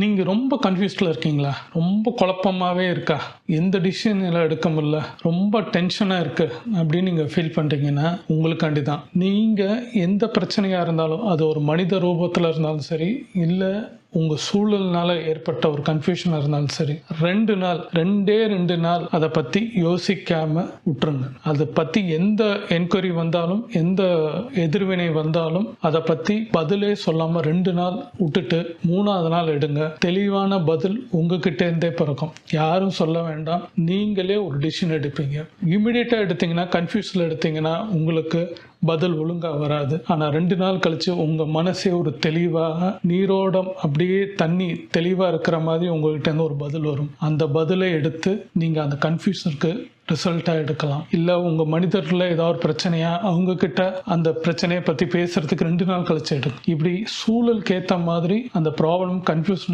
நீங்கள் ரொம்ப கன்ஃபியூஸ்டில் இருக்கீங்களா? ரொம்ப குழப்பமாகவே இருக்கா? எந்த டிசிஷன் எடுக்க முடியல? ரொம்ப டென்ஷனாக இருக்குது அப்படின்னு நீங்கள் ஃபீல் பண்ணுறீங்கன்னா உங்களுக்காண்டி தான் நீங்கள் எந்த பிரச்சனையாக இருந்தாலும் அது ஒரு மனித ரூபத்தில் இருந்தாலும் சரி இல்லை உங்கள் சூழல்னால ஏற்பட்ட ஒரு கன்ஃபியூஷனாக இருந்தாலும் சரி ரெண்டு நாள் ரெண்டே ரெண்டு நாள் அதை பற்றி யோசிக்காம விட்டுருங்க. அதை பற்றி எந்த என்கொயரி வந்தாலும் எந்த எதிர்வினை வந்தாலும் அதை பற்றி பதிலே சொல்லாமல் ரெண்டு நாள் விட்டுட்டு மூணாவது நாள் எடுங்க. தெளிவான பதில் உங்ககிட்ட இருந்தே பிறக்கும். யாரும் சொல்ல வேண்டாம். நீங்களே ஒரு டிசிஷன் எடுப்பீங்க. இமிடியேட்டாக எடுத்தீங்கன்னா கன்ஃபியூஸில் எடுத்தீங்கன்னா உங்களுக்கு பதில் ஒழுங்காக வராது. ஆனால் ரெண்டு நாள் கழித்து உங்கள் மனசே ஒரு தெளிவாக நீரோடம் அப்படியே தண்ணி தெளிவாக இருக்கிற மாதிரி உங்கள்கிட்டருந்து ஒரு பதில் வரும். அந்த பதிலை எடுத்து நீங்கள் அந்த கன்ஃபியூஷனுக்கு ரிசல்ட்டாக எடுக்கலாம். இல்லை உங்கள் மனிதர்கள் ஏதாவது ஒரு பிரச்சனையா அவங்கக்கிட்ட அந்த பிரச்சனையை பற்றி பேசுகிறதுக்கு ரெண்டு நாள் கழிச்சு எடுக்கும் இப்படி சூழலுக்கு ஏற்ற மாதிரி அந்த ப்ராப்ளம் கன்ஃபியூஷன்